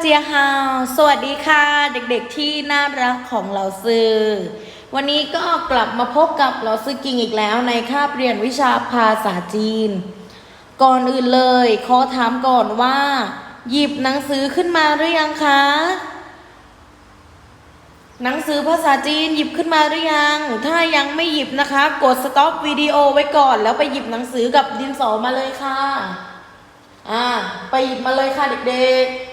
เจียฮาวสวัสดีค่ะ เด็กๆที่น่ารักของเราซื้อ วันนี้ก็กลับมาพบกับเราซื้อกิงอีกแล้วในคาบเรียนวิชาภาษาจีน ก่อนอื่นเลยขอถามก่อนว่า หยิบหนังสือขึ้นมาหรือยังคะ หนังสือภาษาจีนหยิบขึ้นมาหรือยัง ถ้ายังไม่หยิบนะคะ กดสต็อปวิดีโอไว้ก่อนแล้วไปหยิบหนังสือกับดินสอมาเลยค่ะ อ่า ไปหยิบมาเลยค่ะเด็กๆ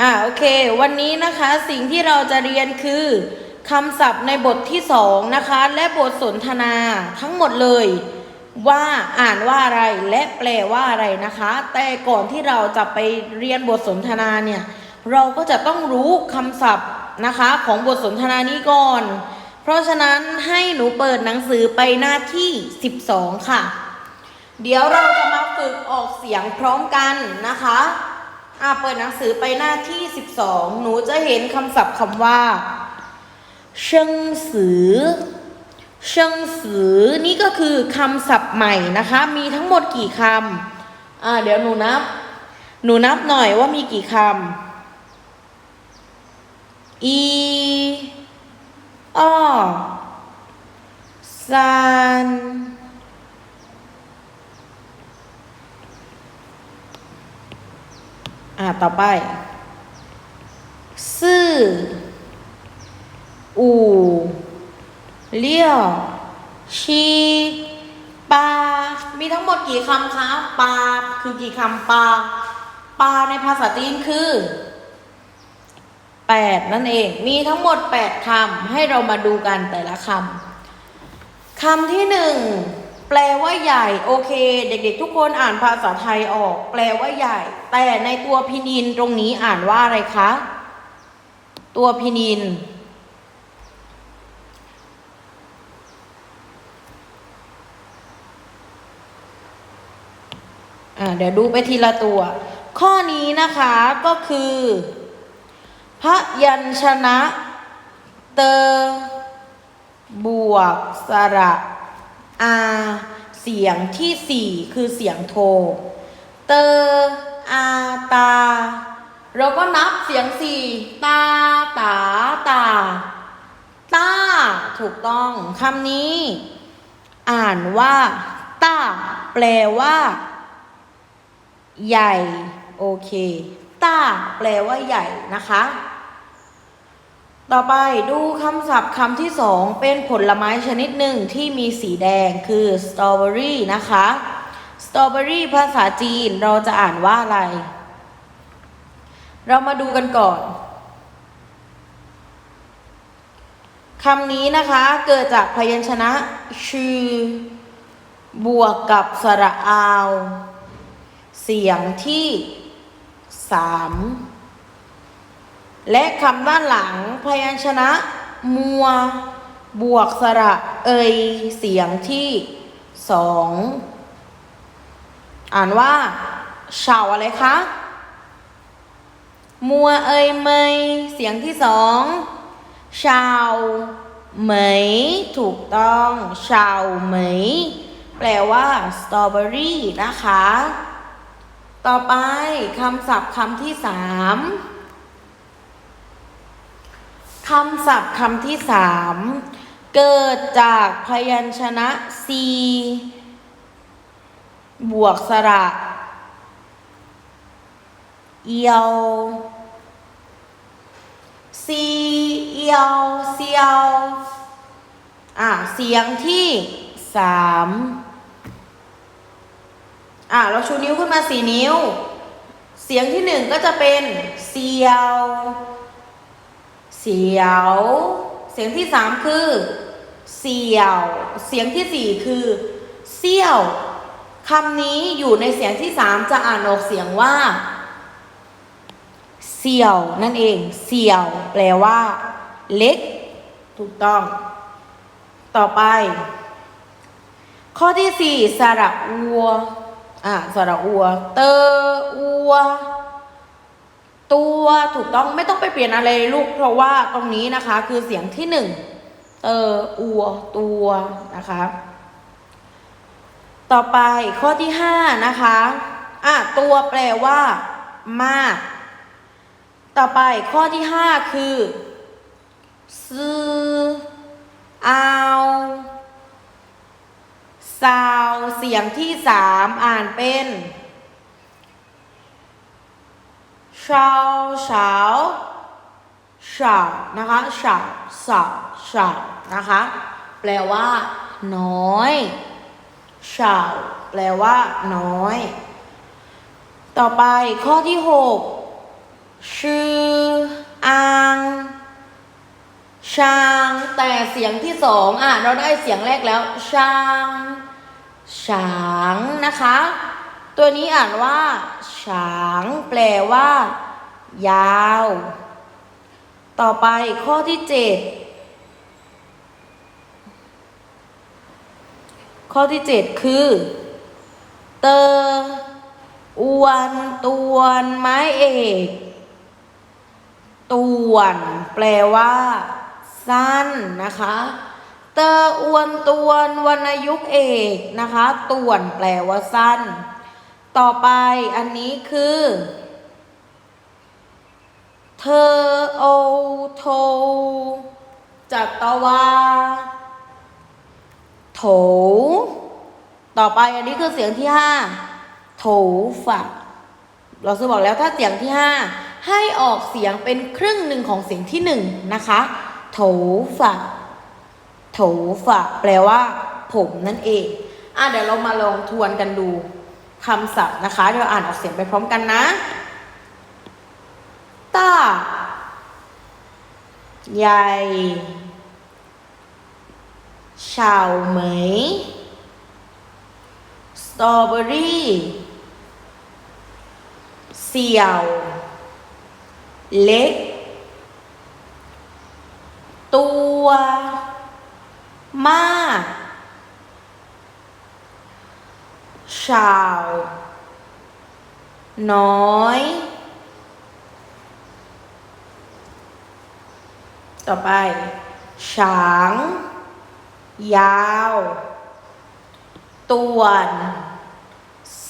อ่าโอเค วันนี้นะคะสิ่งที่เราจะเรียนคือคำศัพท์ในบทที่สองนะคะ และบทสนทนาทั้งหมดเลย ว่าอ่านว่าอะไรและแปลว่าอะไรนะคะ แต่ก่อนที่เราจะไปเรียนบทสนทนาเนี่ย เราก็จะต้องรู้คำศัพท์นะคะของบทสนทนานี้ก่อน เพราะฉะนั้นให้หนูเปิดหนังสือไปหน้าที่ 12 ค่ะ เดี๋ยวเราจะมาฝึกออกเสียงพร้อมกันนะคะ อ่าเปิดหนังสือไปหน้าที่ 12 หนูจะเห็นคำศัพท์คำว่าเชิงสือเชิงสือนี่ก็คือคำศัพท์ใหม่นะคะ มีทั้งหมดกี่คำอ่าเดี๋ยวหนูนับ หนูนับหน่อยว่ามีกี่คำอีอ้อซาน อ่าต่อไป ซื่อ อู่เลี่ยว ชีปามีทั้งหมดกี่คำคะปาคือกี่คำปาปาในภาษาจีนคือแปดนั่นเอง มีทั้งหมดแปดคำให้เรามาดูกันแต่ละคำคำที่หนึ่ง แปลว่าใหญ่โอเค เด็กๆ ทุกคนอ่านภาษาไทยออก แปลว่าใหญ่ แต่ในตัวพินินตรงนี้อ่านว่าอะไรคะ ตัวพินิน เดี๋ยวดูไปทีละตัว ข้อนี้นะคะก็คือ พระยัญชนะ เตอบวก สระ อาเสียงที่สี่คือเสียงโท เตออาตา เราก็นับเสียงสี่ตาตาตาตาถูกต้องคำนี้ อ่านว่าตาแปลว่า ใหญ่ โอเคตาแปลว่าใหญ่นะคะ ต่อไปดูคำศัพท์คำที่สองเป็นผลไม้ชนิดหนึ่งที่มีสีแดงคือสตรอเบอรี่นะคะสตรอเบอรี่ภาษาจีนเราจะอ่านว่าอะไร เรามาดูกันก่อนคำนี้นะคะเกิดจากพยัญชนะชื่อบวกกับสระอาว เสียงที่สาม และคำด้านหลังพยัญชนะ มัว บวกสระเอยเสียงที่สองอ่านว่าเฉาอะไรคะมัวเอยเมยเสียงที่สองชาวเหมยถูกต้องชาวเหมยแปลว่าสตรอเบอรี่นะคะ ต่อไปคำศัพท์คำที่สาม คำศัพท์คำที่สามเกิดจากพยัญชนะซีบวกสระเอียวซีเอียวเซียวอะเสียงที่สามอะเราชูนิ้วขึ้นมาสี่นิ้ว เสียงที่หนึ่งก็จะเป็นเสียว เสียว เสียงที่สามคือ เสียว เสียงที่สี่คือเซี่ยวคำนี้อยู่ในเสียงที่สามจะอ่านออกเสียงว่า เสี่ยวนั่นเอง เสี่ยว แปลว่า เล็ก ถูกต้อง ต่อไป ข้อที่สี่สระอัว อะสระอัว เตออัว ตัวถูกต้องไม่ต้องไปเปลี่ยนอะไรลยลูก เพราะว่าตรงนี้นะคะคือเสียงที่หนึ่งเตออัวตัวนะคะ ต่อไปข้อที่ห้านะคะอะตัวแปลว่า มาก ต่อไปข้อที่ห้าคือซื้อเอาซาวเสียงที่สามอ่านเป็นเช้าเช้าเช้านะคะเช้าเช้าเช้านะคะ แปลว่า น้อยเช้าแปลว่า น้อย ต่อไปข้อที่หกชื่ออังช้างแต่เสียงที่สองอะเราได้เสียงแรกแล้วช้างช้างนะคะ ตัวนี้อ่านว่า ช้าง แปลว่า ยาว ต่อไปข้อที่เจ็ดข้อที่เจ็ดคือ เตออวนตวนไม้เอกตวนแปลว่า สั้นนะคะ เตออวนตวนวรรณยุกต์เอกนะคะตวนแปลว่าสั้น ต่อไปอันนี้คือ เธอโอโทจัตวาโถ ต่อไปอันนี้คือเสียงที่ห้าโถฝักเราจะบอกแล้วถ้าเสียงที่ห้าให้ออกเสียงเป็นครึ่งหนึ่งของเสียงที่หนึ่งนะคะ โถฝักโถฝักแปลว่า ผมนั่นเอง อะเดี๋ยวเรามาลองทวนกันดู คำศัพท์นะคะ เดี๋ยวอ่านออกเสียงไปพร้อมกันนะต้าใหญ่เฉาเหมยสตรอเบอรี่เสี่ยว เล็ก ตัว มาก ชาว น้อย ต่อไปช้าง ยาว ตวน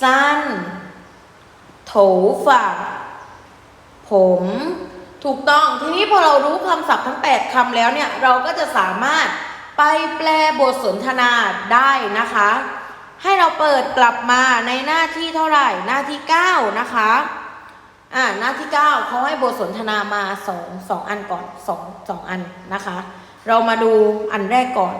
สั้น โถฝาผมถูกต้องทีนี้พอเรารู้คำศัพท์ทั้ง 8คำแล้วเนี่ย เราก็จะสามารถไปแปลบทสนทนาได้นะคะ ให้เราเปิดกลับมาในหน้าที่เท่าไหร่ หน้าที่ 9 นะคะ อ่า หน้าที่ 9เขาให้บทสนทนามาสองสองอันก่อนสองสองอันนะคะ เรามาดูอันแรกก่อน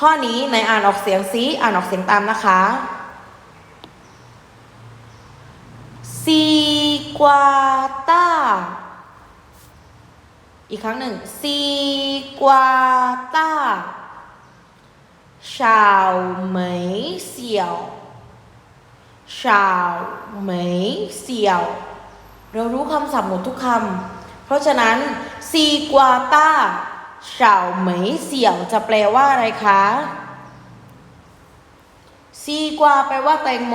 ข้อนี้ในอ่านออกเสียงซิอ่านออกเสียงตามนะคะซีกวาต้าอีกครั้งหนึ่งซีกวาต้า ชาวเหมยเสี่ยวชาเหมยเสี่ยวเรารู้คำศัพท์หมดทุกคำ เพราะฉะนั้นซีกวาต้าชาเหมยเสี่ยวจะแปลว่าอะไรคะซีกวาแปลว่าแตงโม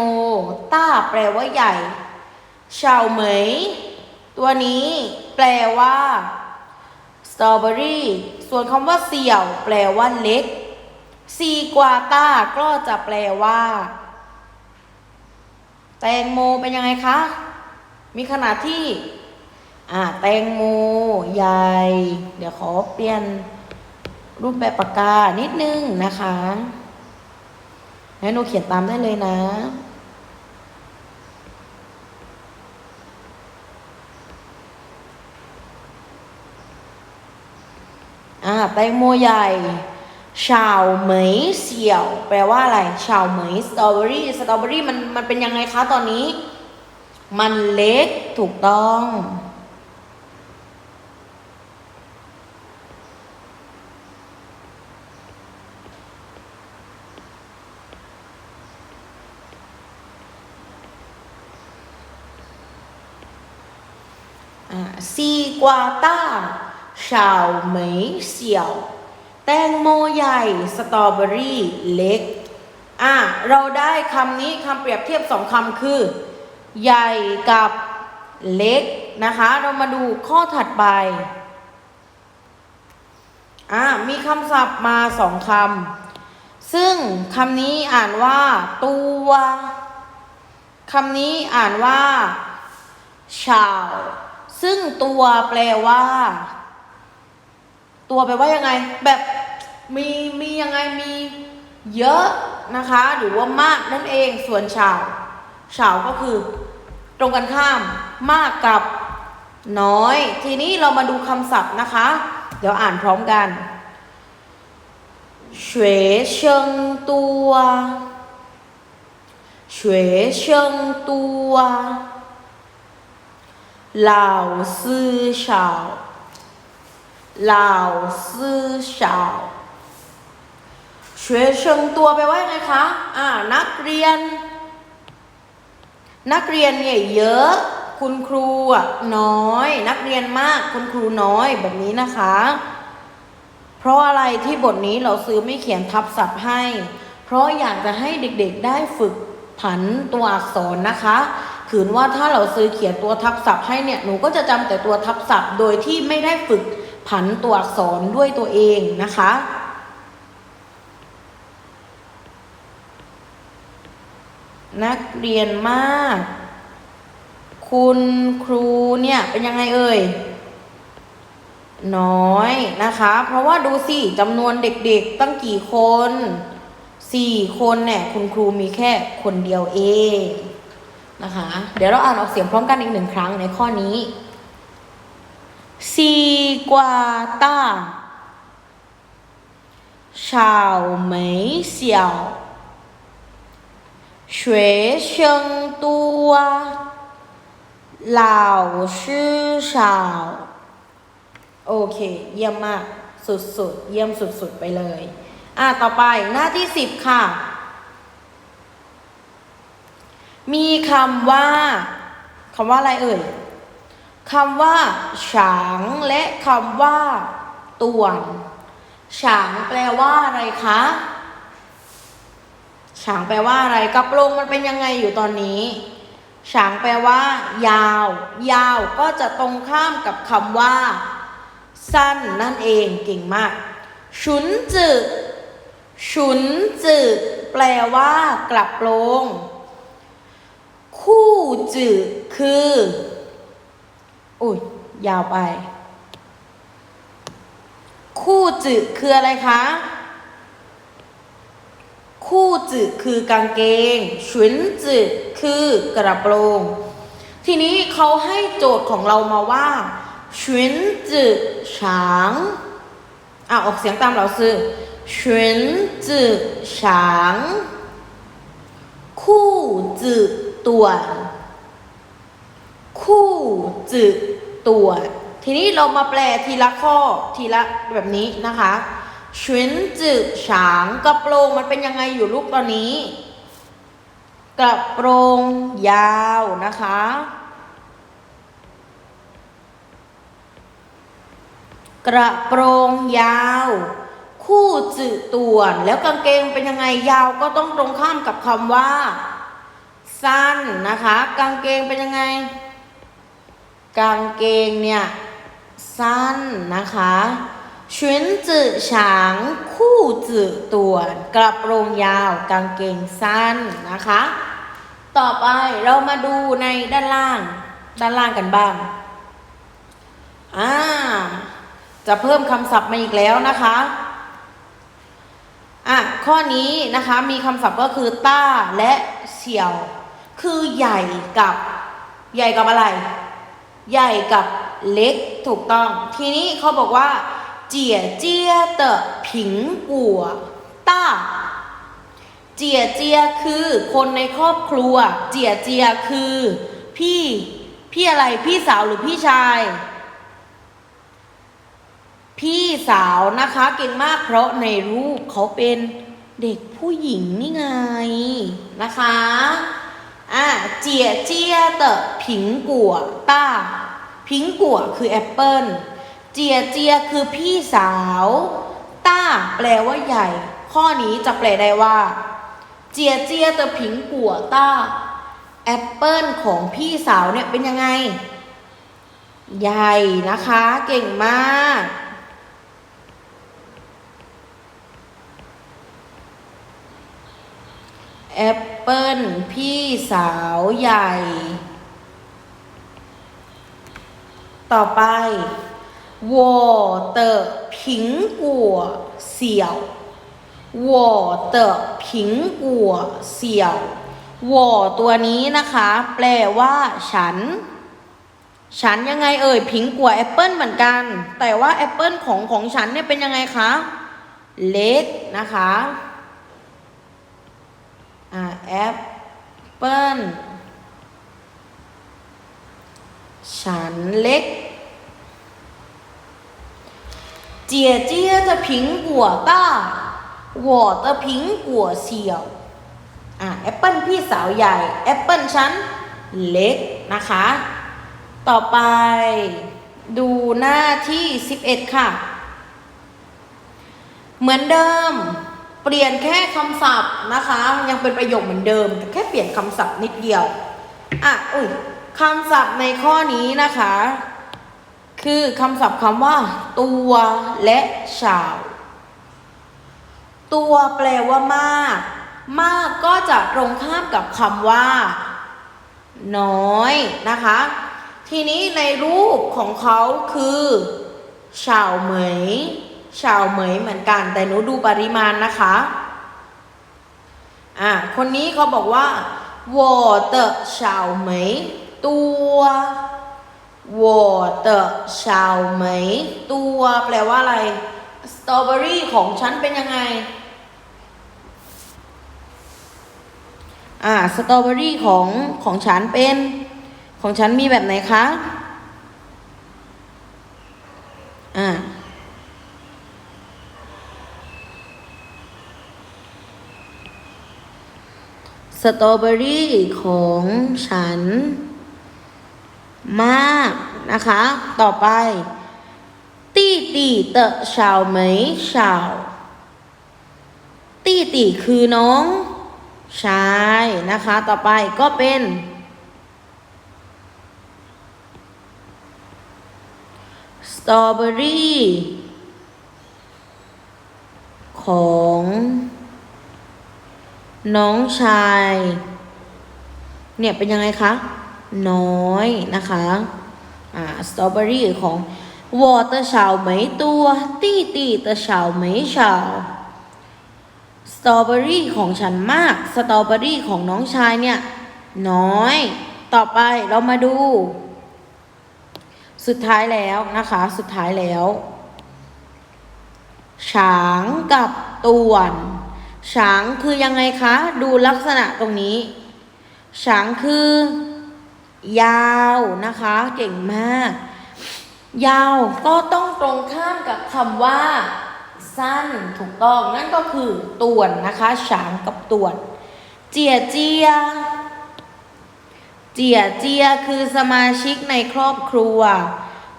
ต้าแปลว่าใหญ่ชาเหมยตัวนี้แปลว่าสตรอเบอรี่ ส่วนคำว่าเสี่ยว แปลว่าเล็ก ซีกวาต้าก็จะแปลว่า แตงโมเป็นยังไงคะ มีขนาดที่อ่าแตงโมใหญ่ เดี๋ยวขอเปลี่ยนรูปแบบปากกานิดนึงนะคะแล้หนูเขียนตามได้เลยนะอ่าแตงโมใหญ่ ชาวเหมยเสี่ยว แปลว่าอะไรชาวเหมยสตรอเบอรี่สตรอเบอรี่มันมันเป็นยังไงคะตอนนี้ มันเล็กถูกต้องอ่าซีกวาต้าชาวเหมยเสี่ยว แตงโมใหญ่ สตรอเบอรี่เล็ก อะ เราได้คำนี้คำเปรียบเทียบสองคำคือ ใหญ่กับเล็กนะคะ เรามาดูข้อถัดไป อะ มีคำศัพท์มาสองคำ ซึ่งคำนี้อ่านว่า ตัวคำนี้อ่านว่าชาวซึ่งตัวแปลว่า ตัวแปลว่ายังไง แบบ มีมียังไงมีเยอะนะคะ หรือว่ามากนั่นเองส่วนชาว ชาวก็คือ ตรงกันข้ามมากกับน้อย ทีนี้เรามาดูคำศัพท์นะคะ เดี๋ยวอ่านพร้อมกัน学生多学生多老师少老师少 学生ตัวแปลว่าไงคะอ่านักเรียน นักเรียนเนี่ยเยอะ คุณครูน้อย นักเรียนมาก คุณครูน้อยแบบนี้นะคะ เพราะอะไรที่บทนี้เราซื้อไม่เขียนทับศัพท์ให้ เพราะอยากจะให้เด็กๆได้ฝึกผันตัวอักษรนะคะถือว่าถ้าเราซื้อเขียนตัวทับศัพท์ให้เนี่ยหนูก็จะจำแต่ตัวทับศัพท์ โดยที่ไม่ได้ฝึกผันตัวอักษรด้วยตัวเองนะคะ นักเรียนมาก คุณครูเนี่ยเป็นยังไงเอ่ย น้อยนะคะ เพราะว่าดูสิจำนวนเด็กๆตั้งกี่คนสี่คนเนี่ยคุณครูมีแค่คนเดียวเองนะคะ เดี๋ยวเราอ่านออกเสียงพร้อมกันอีกหนึ่งครั้งในข้อนี้ซีกวาต้าชาวไหมยเสี่ยว 学生多老师少 โอเค เยี่ยมมาก สุดๆ เยี่ยมสุดๆ ไปเลย อ่ะ ต่อไปหน้าที่สิบค่ะ มีคำว่าคำว่าอะไรเอ่ยคำว่า ฉาง และคำว่าต่วน ฉางแปลว่าอะไรคะ ฉางแปลว่าอะไรกระโปรงมันเป็นยังไงอยู่ตอนนี้ ฉางแปลว่า ยาว ยาวก็จะตรงข้ามกับคำว่า สั้นนั่นเองเก่งมากฉุนจือฉุนจือแปลว่ากลับโปรง คู่จือคืออุ้ยยาวไป คู่จือคืออะไรคะ คู่จือคือกางเกงฉุนจือคือกระโปรง ทีนี้เขาให้โจทย์ของเรามาว่าฉุนจือฉางอ่าออกเสียงตามเราซื้อฉุนจือฉางคู่จือตัวคู่จือตัว ทีนี้เรามาแปลทีละข้อทีละแบบนี้นะคะ ชุนจือฉางกระโปรงมันเป็นยังไงอยู่ลูกตอนนี้ กระโปรงยาวนะคะ กระโปรงยาว คู่จืดต่วน แล้วกางเกงเป็นยังไงยาวก็ต้องตรงข้ามกับคำว่า สั้นนะคะ กางเกงเป็นยังไง กางเกงเนี่ย สั้นนะคะ ชุนจื้อฉาง คู่จื้อต่วนกระโปรงยาวกางเกงสั้นนะคะ ต่อไปเรามาดูในด้านล่าง ด้านล่างกันบ้างอ่าจะเพิ่มคำศัพท์มาอีกแล้วนะคะอะข้อนี้นะคะมีคำศัพท์ก็คือต้าและเฉี่ยว คือใหญ่กับใหญ่กับอะไร ใหญ่กับเล็กถูกต้อง ทีนี้เขาบอกว่า เจี๋ยเจี้ยเต๋อผิงกัวต้าเจียเจียคือคนในครอบครัว เจียเจียคือ พี่ พี่อะไรพี่สาวหรือพี่ชาย พี่สาวนะคะเก่งมากเพราะในรูปเขาเป็นเด็กผู้หญิงนี่ไงนะคะอะเจียเจียเต๋อผิงกัวต้าผิงกัวคือแอปเปิล เจียเจียคือพี่สาว ต้าแปลว่าใหญ่ ข้อนี้จะแปลได้ว่า เจียเจียเต๋อผิงกัวต้า แอปเปิลของพี่สาวเนี่ยเป็นยังไง ใหญ่นะคะ เก่งมากแอปเปิลพี่สาวใหญ่ ต่อไป 我的苹果小我的苹果小我ตัวนี้นะคะ แปลว่า ฉัน ฉันยังไงเอ่ยผิงกัวแอปเปิลเหมือนกัน แต่ว่าแอปเปิลของของฉันเนี่ยเป็นยังไงคะ เล็กนะคะ อ่าแอปเปิลฉันเล็ก 姐姐的苹果大我的苹果小อ่าแอปเปิลพี่สาวใหญ่แอปเปิลฉันเล็กนะคะ ต่อไป ดูหน้าที่ 11 ค่ะ เหมือนเดิม เปลี่ยนแค่คำศัพท์นะคะ ยังเป็นประโยคเหมือนเดิม แต่แค่เปลี่ยนคำศัพท์นิดเดียว อ่ะ อุ้ยคำศัพท์ในข้อนี้นะคะ คือคำศัพท์คำว่า ตัวและชาว ตัวแปลว่ามาก มากก็จะตรงข้ามกับคำว่า น้อยนะคะ ทีนี้ในรูปของเขาคือชาวเหมย ชาวเหมยเหมือนกัน แต่หนูดูปริมาณนะคะ อ่ะ คนนี้เขาบอกว่า我的小梅ตัว วอเตอร์ชาวไหม ตัวแปลว่าอะไรสตรอเบอรี่ของฉันเป็นยังไง อ่าสตรอเบอรี่ของของฉันเป็น ของฉันมีแบบไหนคะ อ่าสตรอเบอรี่ของฉัน มากนะคะ ต่อไปตี้ตีเตะชาวเหมยชาวตี้ตีคือน้องชายนะคะ ต่อไปก็เป็นสตรอเบอรี่ของ น้องชาย เนี่ยเป็นยังไงคะ น้อยนะคะอ่าสตรอเบอรี่ของวอเตอร์ชาวไหมตัวตี้ตี้เตอชาวไหมชาวสตรอเบอรี่ของฉันมากสตรอเบอรี่ของน้องชายเนี่ยน้อย ต่อไปเรามาดู สุดท้ายแล้วนะคะ สุดท้ายแล้วฉางกับต่วนฉางคือยังไงคะ ดูลักษณะตรงนี้ฉางคือ ยาวนะคะ เก่งมาก ยาวก็ต้องตรงข้ามกับคำว่า สั้นถูกต้องนั่นก็คือต่วนนะคะช้างกับต่วน เจียเจีย เจียเจียคือสมาชิกในครอบครัว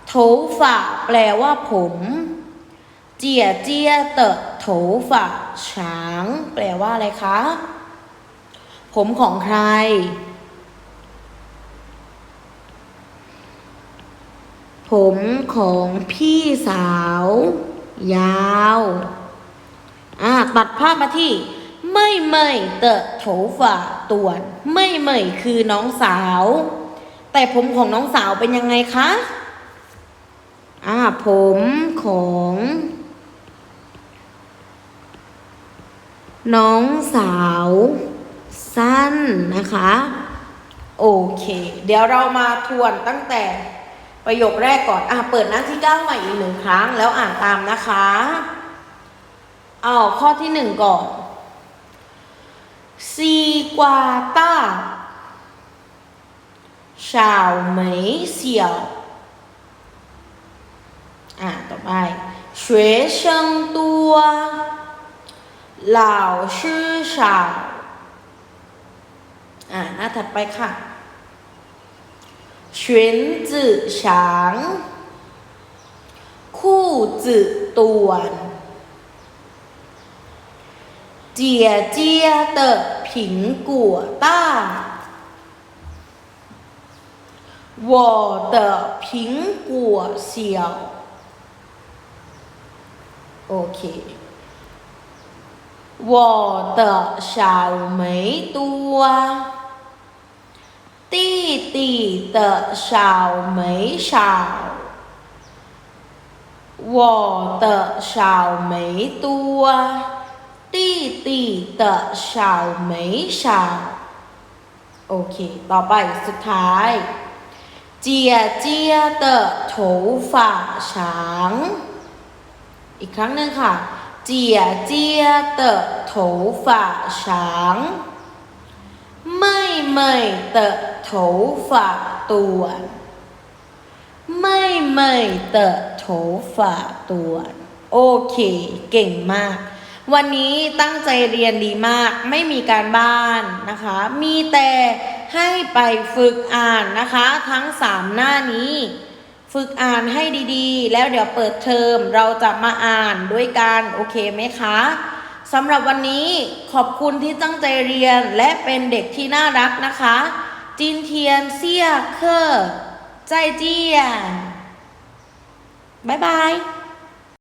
โถฝาแปลว่าผมเจียเจียเตะโถฝาช้าง แปลว่าอะไรคะ ผมของใคร ผมของพี่สาว ยาวอ่าตัดภาพมาที่ ไม่เมยเตะโถฝ่าตวนไม่เมยคือน้องสาว แต่ผมของน้องสาวเป็นยังไงคะอ่าผมของ น้องสาว สั้นนะคะ โอเค เดี๋ยวเรามาทวนตั้งแต่ ประโยคแรกก่อน อ่ะ เปิดหน้าที่เก้าใหม่อีกหนึ่งครั้ง แล้วอ่านตามนะคะเอาข้อที่หนึ่งก่อนซีกวาต้า小梅小อ่ะ ต่อไป学生多老师少อ่ะ หน้าถัดไปค่ะ 裙子长，裤子短。姐姐的苹果大，我的苹果小。OK，我的小梅多。弟弟的小梅少，我的小梅多，弟弟的小梅少。โอเค ต่อไปสุดท้าย เจียเจีย的头发长อีกครั้งหนึ่งค่ะ เจียเจีย的头发长妹 ไม่เตะ头发ตัวไม่ไม่เตะโถฝาตัวโอเค เก่งมาก วันนี้ตั้งใจเรียนดีมาก ไม่มีการบ้านนะคะ มีแต่ให้ไปฝึกอ่านนะคะ ทั้งสามหน้านี้ ฝึกอ่านให้ดีๆ แล้วเดี๋ยวเปิดเทอมเราจะมาอ่านด้วยกัน โอเคไหมคะ สำหรับวันนี้ขอบคุณที่ตั้งใจเรียนและเป็นเด็กที่น่ารักนะคะ จินเทียนเซียเคอใจเจียนบ๊ายบาย